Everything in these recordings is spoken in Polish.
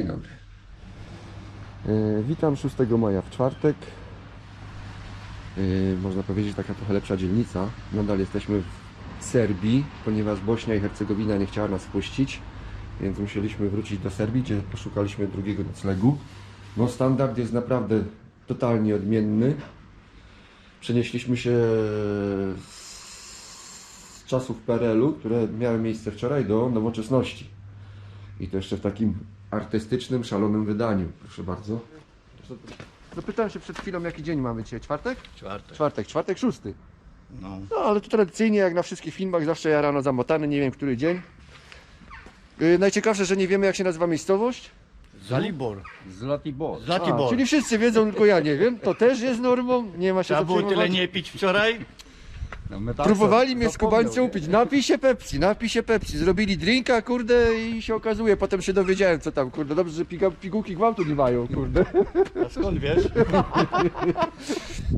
Dzień dobry. E, Witam 6 maja w czwartek. E, Można powiedzieć taka trochę lepsza dzielnica. Nadal jesteśmy w Serbii, ponieważ Bośnia i Hercegowina nie chciała nas wpuścić, więc musieliśmy wrócić do Serbii, gdzie poszukaliśmy drugiego noclegu. No standard jest naprawdę totalnie odmienny. Przenieśliśmy się z czasów PRL-u, które miały miejsce wczoraj, do nowoczesności. I to jeszcze w takim artystycznym, szalonym wydaniu. Proszę bardzo. Zapytałem się przed chwilą, jaki dzień mamy dzisiaj? Czwartek? Czwartek. Czwartek, czwartek, szósty. No. No, ale to tradycyjnie, jak na wszystkich filmach, zawsze ja rano zamotany, nie wiem, który dzień. Yy, najciekawsze, że nie wiemy, jak się nazywa miejscowość. Zalibor. Zlatibor. A, Zlatibor. czyli wszyscy wiedzą, tylko ja nie wiem. To też jest normą, nie ma się Trzeba co było tyle nie pić wczoraj? No, Próbowali mnie z Kubańcą upić. Napij się Pepsi, napij się Pepsi. Zrobili drinka, kurde, i się okazuje. Potem się dowiedziałem, co tam, kurde. Dobrze, że piga, pigułki gwałtu nie mają, kurde. A skąd wiesz?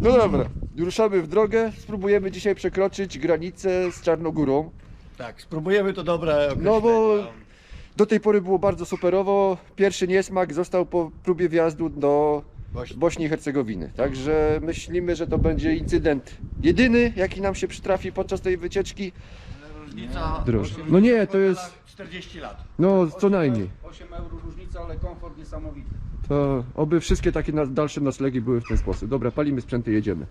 No dobra, ruszamy w drogę. Spróbujemy dzisiaj przekroczyć granicę z Czarnogórą. Tak, spróbujemy to dobre No bo do tej pory było bardzo superowo. Pierwszy niesmak został po próbie wjazdu do Właśnie. Bośni i Hercegowiny. Także myślimy, że to będzie incydent jedyny, jaki nam się przytrafi podczas tej wycieczki. Różnica... Drożdż. No nie, to jest, 40 lat. no co najmniej. 8 euro różnica, ale komfort niesamowity. To oby wszystkie takie na, dalsze noclegi były w ten sposób. Dobra, palimy sprzęty, jedziemy.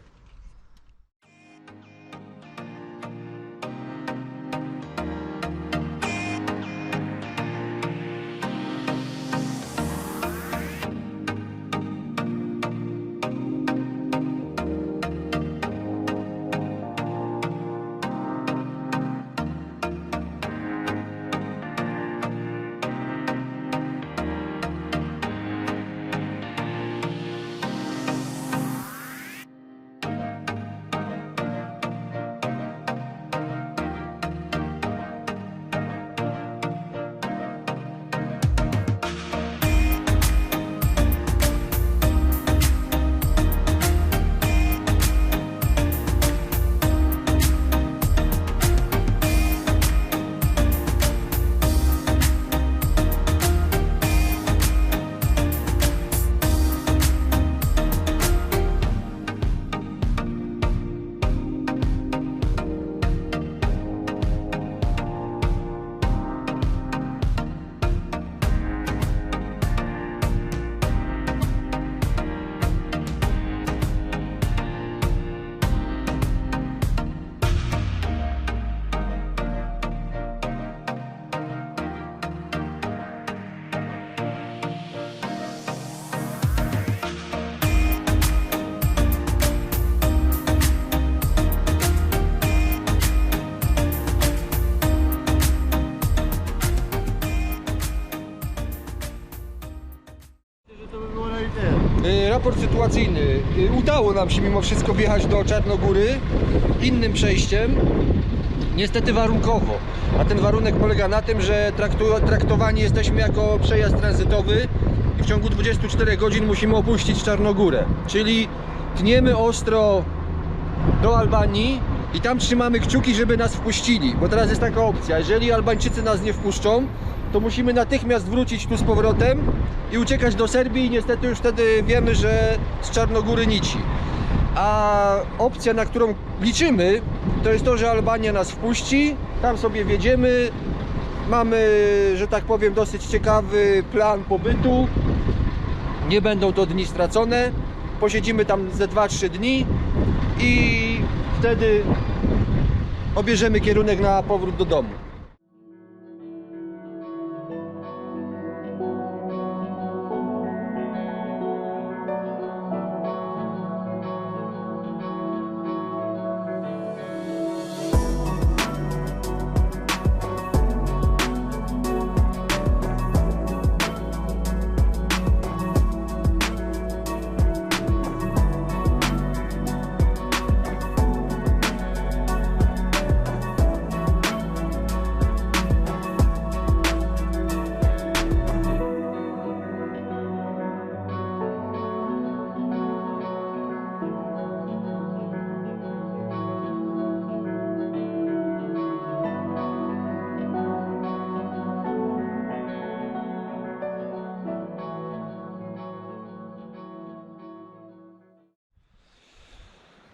Raport sytuacyjny. Y, Udało nam się mimo wszystko wjechać do Czarnogóry innym przejściem. Niestety warunkowo. A ten warunek polega na tym, że traktowani jesteśmy jako przejazd tranzytowy i w ciągu 24 godzin musimy opuścić Czarnogórę. Czyli tniemy ostro do Albanii i tam trzymamy kciuki, żeby nas wpuścili. Bo teraz jest taka opcja, jeżeli Albańczycy nas nie wpuszczą, to musimy natychmiast wrócić tu z powrotem i uciekać do Serbii. I niestety już wtedy wiemy, że z Czarnogóry nici. A opcja, na którą liczymy, to jest to, że Albania nas wpuści, tam sobie wjedziemy, mamy, że tak powiem, dosyć ciekawy plan pobytu, nie będą to dni stracone, posiedzimy tam ze 2-3 dni i wtedy obierzemy kierunek na powrót do domu.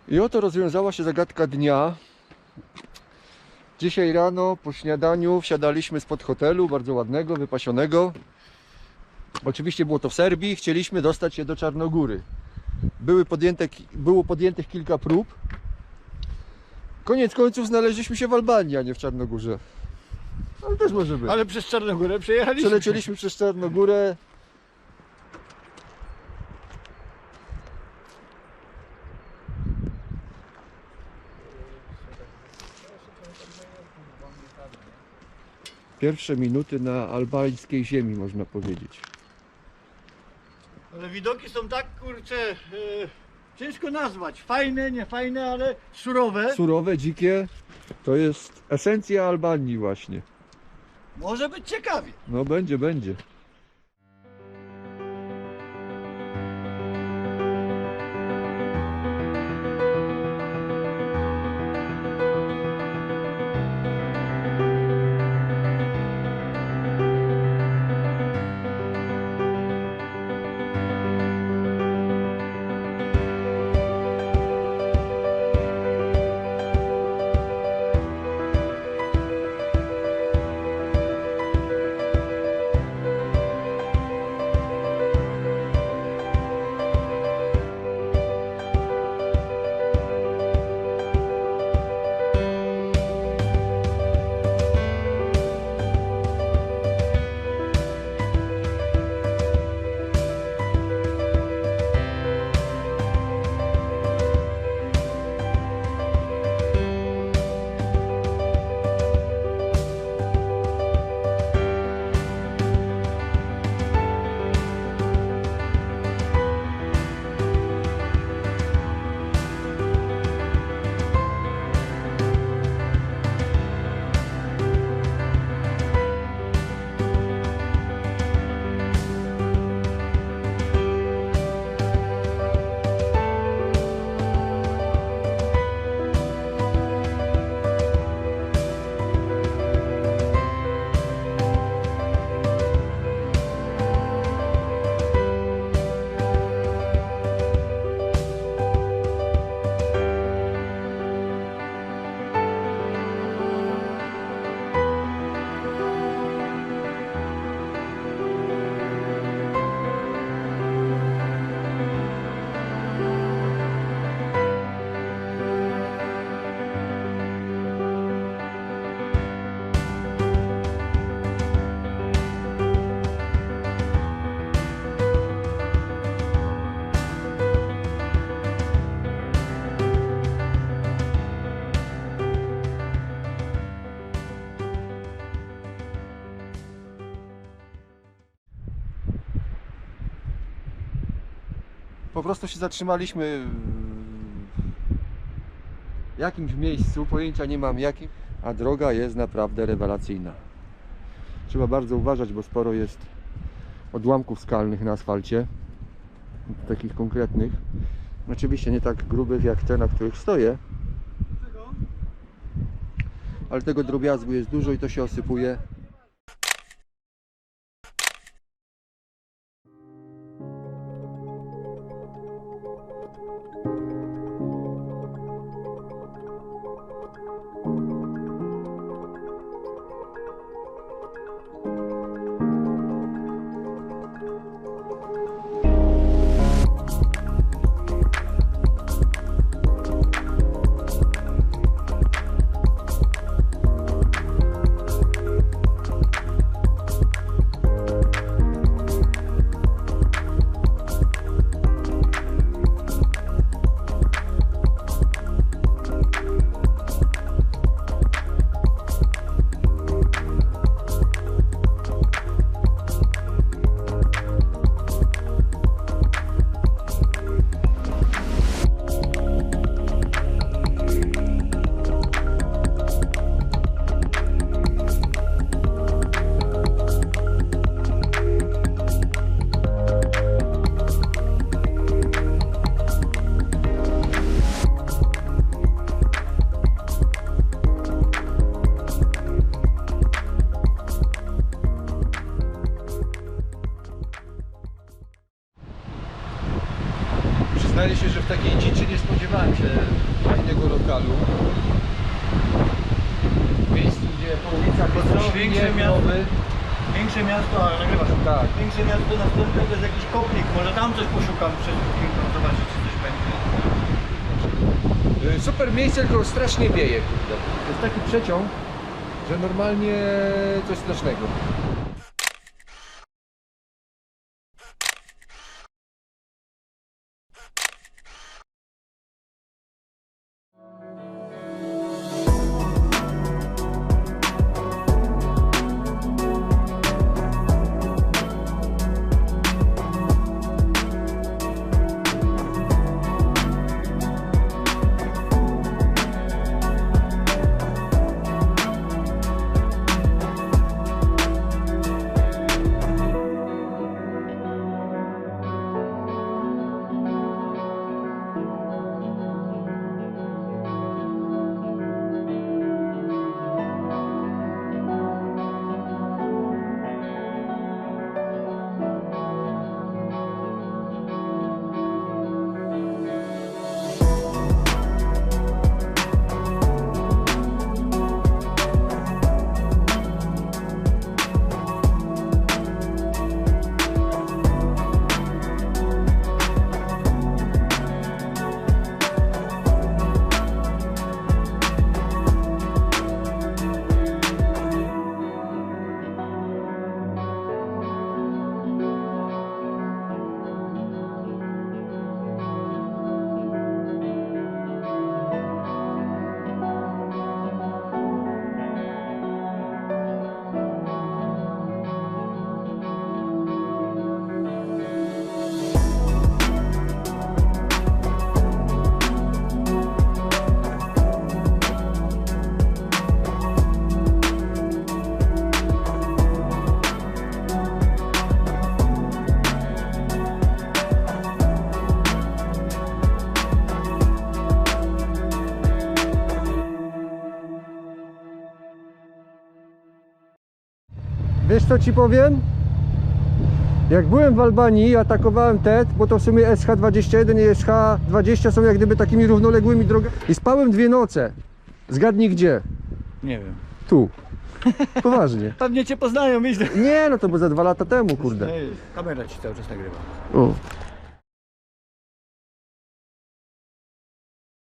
I oto rozwiązała się zagadka dnia. Dzisiaj rano po śniadaniu wsiadaliśmy spod hotelu, bardzo ładnego, wypasionego. Oczywiście było to w Serbii, chcieliśmy dostać się do Czarnogóry. Były podjęte, było podjętych kilka prób. Koniec końców znaleźliśmy się w Albanii, a nie w Czarnogórze. Ale też może być. Ale przez Czarnogórę przejechaliśmy. Przelecieliśmy przez Czarnogórę. Pierwsze minuty na albańskiej ziemi, można powiedzieć. Ale widoki są tak, kurczę, e, ciężko nazwać. Fajne, niefajne, ale surowe. Surowe, dzikie, to jest esencja Albanii właśnie. Może być ciekawie. No będzie, będzie. Prostu się zatrzymaliśmy w jakimś miejscu, pojęcia nie mam jakim, a droga jest naprawdę rewelacyjna. Trzeba bardzo uważać, bo sporo jest odłamków skalnych na asfalcie, takich konkretnych. Oczywiście nie tak grubych jak te, na których stoję, ale tego drobiazgu jest dużo i to się osypuje. Przyznaję się, że w takiej dziczy nie spodziewałem się fajnego lokalu. W miejscu, gdzie po ulicach jest większe miasto, większe miasto, ale nagrywasz. Tak. Większe miasto następne to jest jakiś kopnik, może tam coś poszukam przed kilką, zobaczyć czy coś będzie. E, super miejsce, tylko strasznie wieje. kurde. To jest taki przeciąg, że normalnie coś strasznego. Wiesz co ci powiem? Jak byłem w Albanii, atakowałem TET, bo to w sumie SH21 i SH20 są jak gdyby takimi równoległymi drogami. I spałem dwie noce. Zgadnij gdzie? Nie wiem. Tu. Poważnie. Pewnie cię poznają, widzę. Nie, no to było za dwa lata temu, kurde. Kamera ci cały czas nagrywa. O.